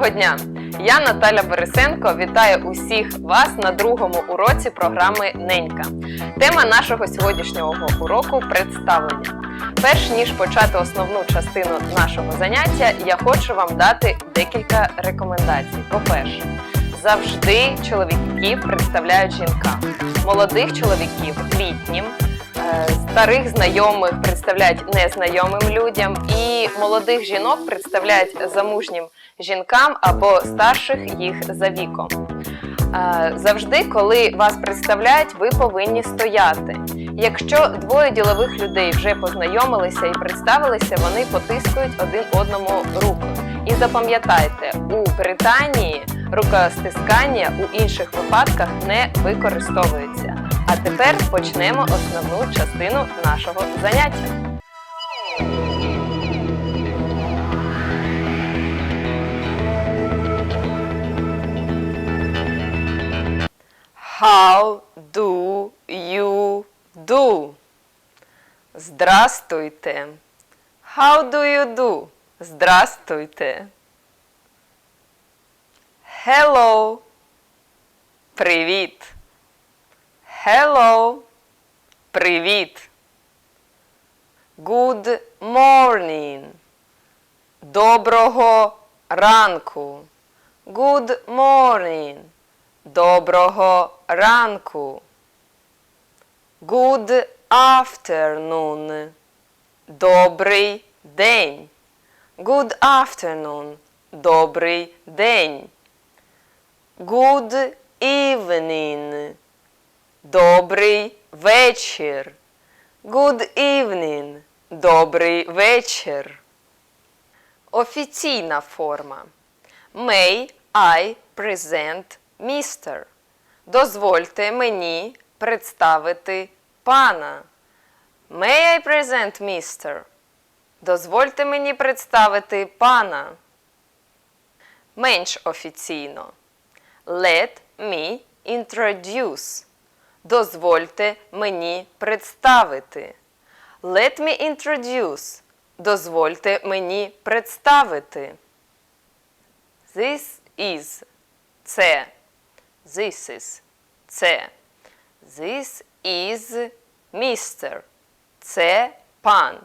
Доброго дня! Я Наталя Борисенко. Вітаю усіх вас на другому уроці програми Ненька. Тема нашого сьогоднішнього уроку представлення. Перш ніж почати основну частину нашого заняття, я хочу вам дати декілька рекомендацій. По-перше, завжди чоловіків представляють жінкам, молодих чоловіків літнім, старих знайомих представляють незнайомим людям, і молодих жінок представляють замужнім жінкам або старших їх за віком. Е, Завжди, коли вас представляють, ви повинні стояти. Якщо двоє ділових людей вже познайомилися і представилися, вони потискують один одному руку. І запам'ятайте, у Британії рукостискання у інших випадках не використовується. А тепер почнемо основну частину нашого заняття. How do you do? Здрастуйте. How do you do? Здрастуйте. Hello. Привіт. Hello. Привіт. Good morning. Доброго ранку. Good morning. Доброго ранку. Good afternoon. Добрий день. Good afternoon. Добрий день. Good evening. Добрий вечір. Good evening. Добрий вечір. Офіційна форма. May I present Mr. Дозвольте мені представити пана. May I present Mr. Дозвольте мені представити пана. Менш офіційно. Let me introduce. Дозвольте мені представити. Let me introduce. Дозвольте мені представити. This is. Це. This is. Це. This is Mr. Це пан.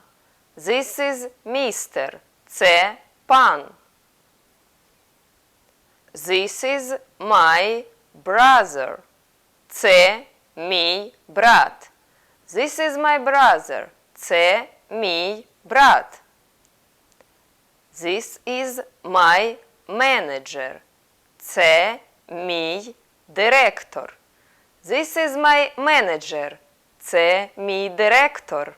This is Mr. Це пан. This is my brother. Це мій брат. This is my brother. Це мій брат. This is my manager. Це мій директор. This is my manager. Це мій директор.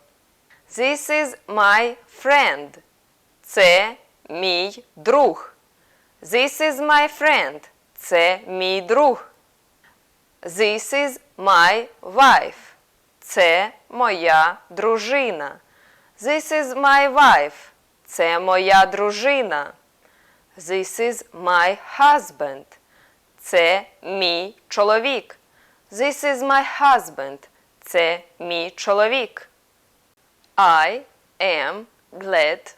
This is my friend. Це мій друг. This is my friend. Це мій друг. This is my wife. Це моя дружина. This is my wife. Це моя дружина. This is my husband. Це мій чоловік. This is my husband. Це мій чоловік. I am glad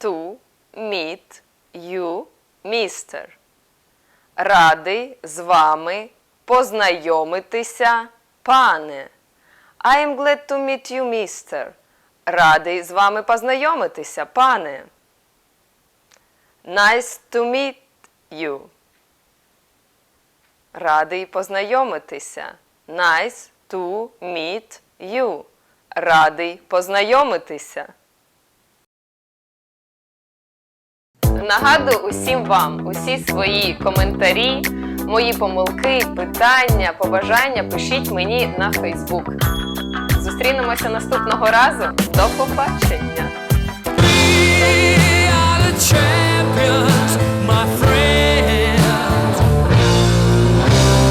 to meet you, Mr. Радий з вами познайомитися, пане. I am glad to meet you, Mr. Радий з вами познайомитися, пане. Nice to meet you. Радий познайомитися. Nice to meet you. Радий познайомитися. Нагадую усім вам усі свої коментарі, мої помилки, питання, побажання пишіть мені на Фейсбук. Зустрінемося наступного разу. До побачення!